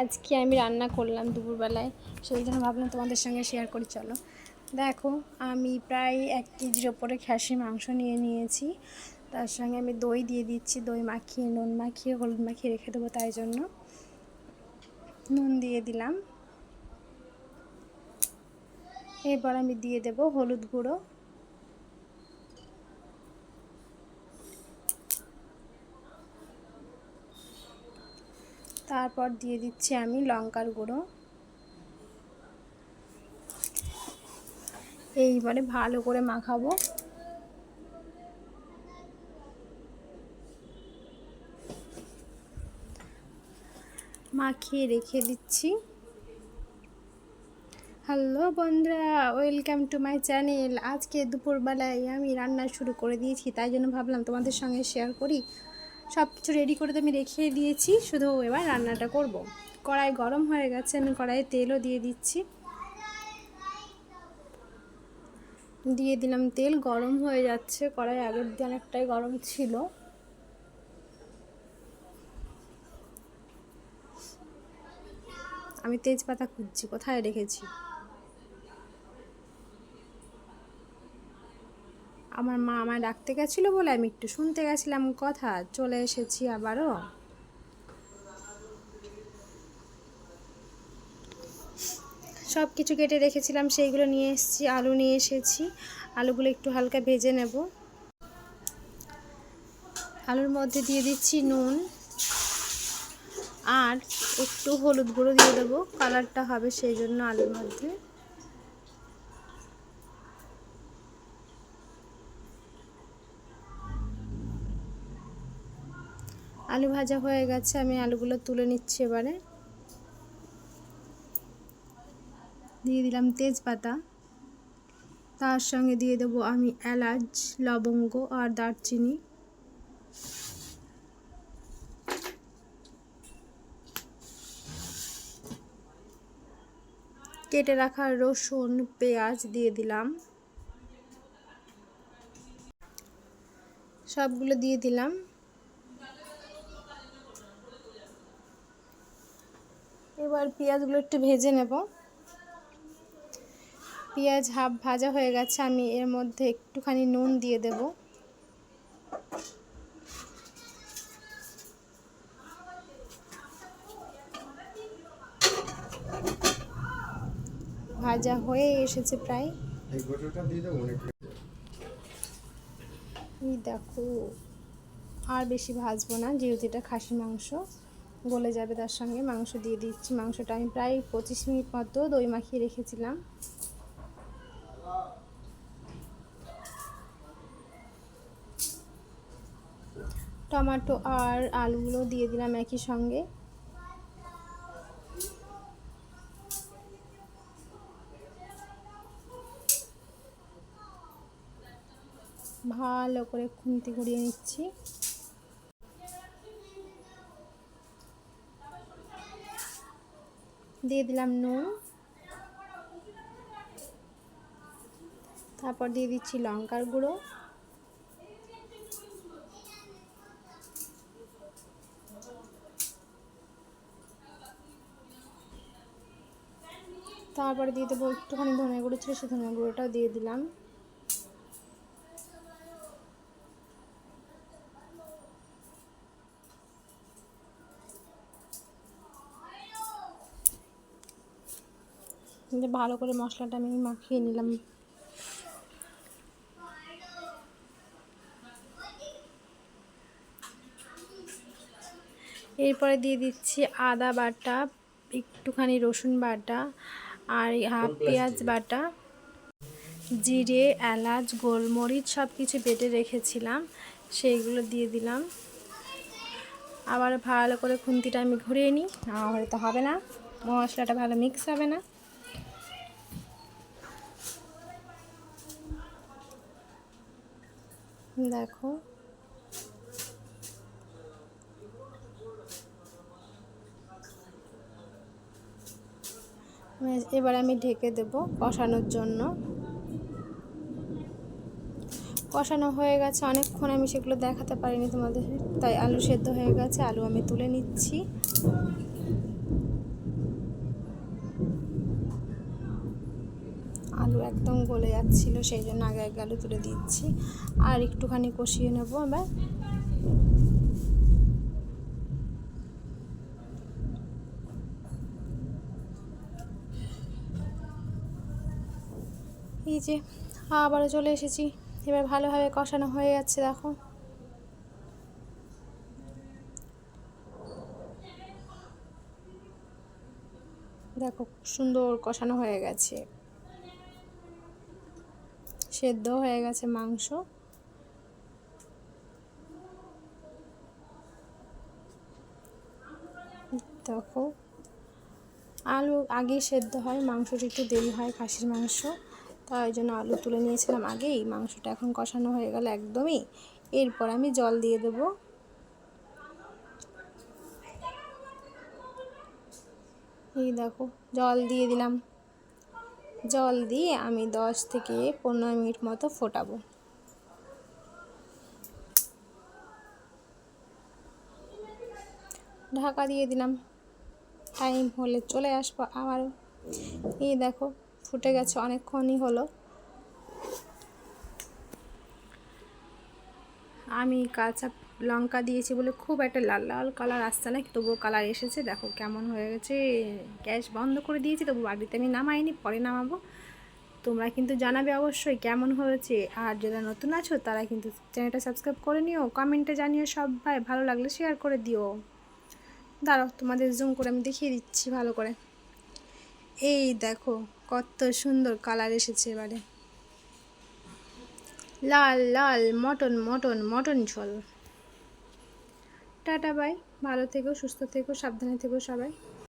আজকে আমি রান্না করলাম দুপুরবেলায়, সেই জন্য ভাবলাম তোমাদের সঙ্গে শেয়ার করি, চলো। দেখো, আমি প্রায় এক কেজির ওপরে খাসি মাংস নিয়ে নিয়েছি। তার সঙ্গে আমি দই দিয়ে দিচ্ছি, দই মাখিয়ে, নুন মাখিয়ে, হলুদ মাখিয়ে রেখে দেবো তাই জন্য। নুন দিয়ে দিলাম। এরপর আমি দিয়ে দেব হলুদ গুঁড়ো। তারপর দিয়ে দিচ্ছি আমি লঙ্কার গুঁড়ো। এইবারে ভালো করে মাখাবো। মাখিয়ে রেখে দিচ্ছি। হ্যালো বন্ধুরা, ওয়েলকাম টু মাই চ্যানেল। আজকে দুপুরবেলায় আমি রান্না শুরু করে দিয়েছি, তাই জন্য ভাবলাম তোমাদের সঙ্গে শেয়ার করি। সব কিছু রেডি করে তো আমি রেখে দিয়েছি, শুধু এবার রান্নাটা করব। কড়াই গরম হয়ে গেছে, আমি কড়াইয়ে তেলও দিয়ে দিচ্ছি। দিয়ে দিলাম তেল, গরম হয়ে যাচ্ছে, কড়াই আগের দিন অনেকটাই গরম ছিল। আমি তেজপাতা খুঁজছি, কোথায় রেখেছি? আমার মা আমায় ডাকতে গেছিল বলে আমি একটু শুনতে গেছিলাম কথা, চলে এসেছি আবারও। সব কিছু কেটে রেখেছিলাম, সেইগুলো নিয়ে এসেছি, আলু নিয়ে এসেছি। আলুগুলো একটু হালকা ভেজে নেব। আলুর মধ্যে দিয়ে দিচ্ছি নুন আর একটু হলুদ গুঁড়ো দিয়ে দেবো। কালারটা হবে সেই জন্য আলুর মধ্যে। আলু ভাজা হয়ে গেছে, আমি আলুগুলো তুলে নিচ্ছি এবারে। দিয়ে দিলাম তেজপাতা। তার সঙ্গে দিয়ে দেবো আমি এলাচ, লবঙ্গ আর দারচিনি। কেটে রাখা রসুন, পেঁয়াজ দিয়ে দিলাম। সবগুলো দিয়ে দিলাম। এবার পেঁয়াজগুলো একটু ভেজে নেব। পেঁয়াজ হাফ ভাজা হয়ে গেছে আমি এর মধ্যে একটুখানি নুন দিয়ে দেব। ভাজা হয়ে এসেছে প্রায়। দেখো আর বেশি ভাজবো না যেহেতু এটা খাসি মাংস। গলে যাবে তার সঙ্গে। মাংস দিয়ে দিচ্ছি। মাংসটা আমি প্রায় পঁচিশ মিনিট মতো দই মাখিয়ে রেখেছিলাম। টমেটো আর আলুগুলো দিয়ে দিলাম একই সঙ্গে। ভালো করে খুন্তি ঘুরিয়ে নিচ্ছি। দিয়ে দিলাম নুন। তারপর দিয়ে দিচ্ছি লঙ্কার গুঁড়ো। তারপরে দিয়ে দেবো একটুখানি ধনে গুঁড়ো ছিল সে ধনে গুঁড়োটাও দিয়ে দিলাম। ভালো করে মশলাটা আমি মাখিয়ে নিলাম। এরপরে দিয়ে দিচ্ছি আদা বাটা একটুখানি রসুন বাটা আর হাফ পেঁয়াজ বাটা জিরে এলাচ গোলমরিচ সব কিছু বেটে রেখেছিলাম সেইগুলো দিয়ে দিলাম। আবার ভালো করে খুন্তিটা আমি ঘুরিয়ে নিই না হলে তো হবে না মশলাটা ভালো মিক্স হবে না। দেখো। এবার আমি ঢেকে দেব কষানোর জন্য। কষানো হয়ে গেছে, অনেকক্ষণ আমি সেগুলো দেখাতে পারিনি তোমাদের তাই আলু সেদ্ধ হয়ে গেছে, আলু আমি তুলে নিচ্ছি। একদম গলে যাচ্ছিল, সেই জন্য আগে আগে আলু তুলে দিচ্ছি। আর একটুখানি কষিয়ে নেব আবার এই যে, আবারও চলে এসেছি। এবার ভালোভাবে কষানো হয়ে যাচ্ছে, দেখো। দেখো সুন্দর কষানো হয়ে গেছে। সেদ্ধ হয়ে গেছে মাংস। দেখো, আলু আগেই সেদ্ধ হয়, মাংসটা একটু দেরি হয় খাসির মাংস, তাই জন্য আলু তুলে নিয়েছিলাম আগেই মাংসটা এখন কষানো হয়ে গেল একদমই। এরপর আমি জল দিয়ে দেবো। এই দেখো, জল দিয়ে দিলাম। জল দিয়ে আমি দশ থেকে পনেরো মিনিট মতো ফোটাবো। ঢাকা দিয়ে দিলাম। টাইম হলে চলে আসব আবারও এই দেখো, ফুটে গেছে, অনেকক্ষণই হলো। আমি কাঁচা লঙ্কা দিয়েছি বলে খুব একটা লাল লাল কালার আসছে না তবুও কালার এসেছে। দেখো কেমন হয়ে গেছে। গ্যাস বন্ধ করে দিয়েছি, তবু বাড়িতে আমি নামাইনি, পরে নামাবো। তোমরা কিন্তু জানাবে অবশ্যই কেমন হয়েছে। আর যারা নতুন আছো, তারা কিন্তু চ্যানেলটা সাবস্ক্রাইব করে নিও। কমেন্টে জানিও সবাই, ভালো লাগলে শেয়ার করে দিও। দাঁড়াও, তোমাদের জুম করে আমি দেখিয়ে দিচ্ছি ভালো করে। এই দেখো, কত সুন্দর কালার এসেছে এবারে। লাল লাল, মটন মটন মটন ঝোল। Tata bye. ভালো থেকো সুস্থ থেকো সাবধানে থেকো সবাই।